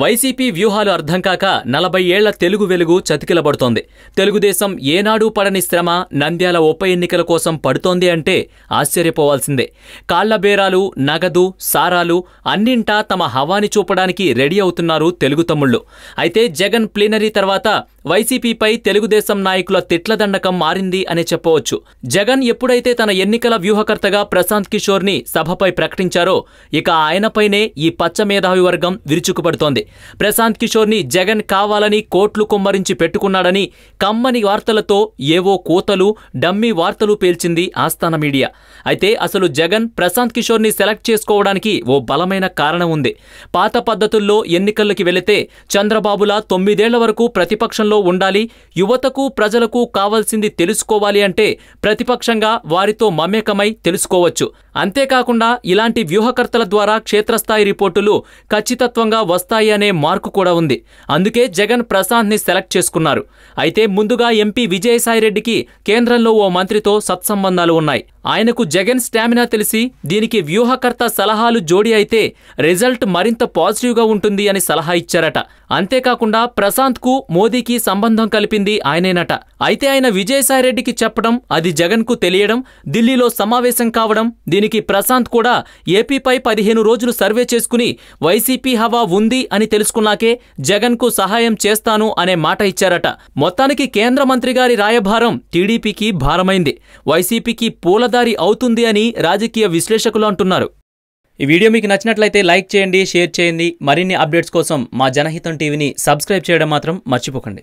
YCP వ్యూహాలు అర్థం కాక నలభై ఏళ్ళ తెలుగు వెలుగు చతికిలబడుతోంది. తెలుగుదేశం ఏనాడూ పడని శ్రమ నంద్యాల ఉప ఎన్నికల కోసం పడుతోంది అంటే ఆశ్చర్యపోవాల్సిందే. కాళ్ళబేరాలు నగదు సారాలు అన్నింటా తమ హవాని చూపడానికి రెడీ అవుతున్నారు తెలుగు తమ్ముళ్ళు. అయితే జగన్ ప్లీనరీ తర్వాత వైసీపీపై తెలుగుదేశం నాయకుల తిట్లదండకం మారింది అనే చెప్పవచ్చు. జగన్ ఎప్పుడైతే తన ఎన్నికల వ్యూహకర్తగా ప్రశాంత్ కిషోర్ని సభపై ప్రకటించారో ఇక ఆయనపైనే ఈ పచ్చ మేధావి వర్గం విరుచుకుపడుతోంది. ప్రశాంత్ కిషోర్ని జగన్ కావాలని కోట్లు కుమ్మరించి పెట్టుకున్నాడని కమ్మని వార్తలతో ఏవో కోతలు డమ్మీ వార్తలు పేల్చింది ఆస్థాన మీడియా. అయితే అసలు జగన్ ప్రశాంత్ కిషోర్ని సెలెక్ట్ చేసుకోవడానికి ఓ బలమైన కారణం ఉంది. పాత పద్ధతుల్లో ఎన్నికల్లోకి వెళితే చంద్రబాబులా తొమ్మిదేళ్ళ వరకు ప్రతిపక్షంలో ఉండాలి యువతకు ప్రజలకు కావాల్సింది తెలుసుకోవాలి అంటే ప్రతిపక్షంగా వారితో మమేకమై తెలుసుకోవచ్చు. అంతేకాకుండా ఇలాంటి వ్యూహకర్తల ద్వారా క్షేత్రస్థాయి రిపోర్టులు ఖచ్చితత్వంగా వస్తాయి అనే మార్కు కూడా ఉంది. అందుకే జగన్ ప్రశాంత్ని సెలెక్ట్ చేసుకున్నారు. అయితే ముందుగా ఎంపీ విజయసాయిరెడ్డికి కేంద్రంలో ఓ మంత్రితో సత్సంబంధాలు ఉన్నాయి. ఆయనకు జగన్ స్టామినా తెలిసి దీనికి వ్యూహకర్త సలహాలు జోడి అయితే రిజల్ట్ మరింత పాజిటివ్గా ఉంటుంది అని సలహా ఇచ్చారట. అంతేకాకుండా ప్రశాంత్కు మోదీకి సంబంధం కలిపింది ఆయనేనట. అయితే ఆయన విజయసాయిరెడ్డికి చెప్పడం అది జగన్కు తెలియడం ఢిల్లీలో సమావేశం కావడం దీనికి ప్రశాంత్ కూడా ఏపీపై పదిహేను రోజులు సర్వే చేసుకుని వైసీపీ హవా ఉంది అని తెలుసుకున్నాకే జగన్కు సహాయం చేస్తాను అనే మాట ఇచ్చారట. మొత్తానికి కేంద్ర మంత్రి గారి రాయభారం టీడీపీకి భారమైంది. వైసీపీకి పూలదారి అవుతుంది అని రాజకీయ విశ్లేషకులు అంటున్నారు. ఈ వీడియో మీకు నచ్చినట్లయితే లైక్ చేయండి షేర్ చేయండి. మరిన్ని అప్డేట్స్ కోసం మా జనహితం టీవీని సబ్స్క్రైబ్ చేయడం మాత్రం మర్చిపోకండి.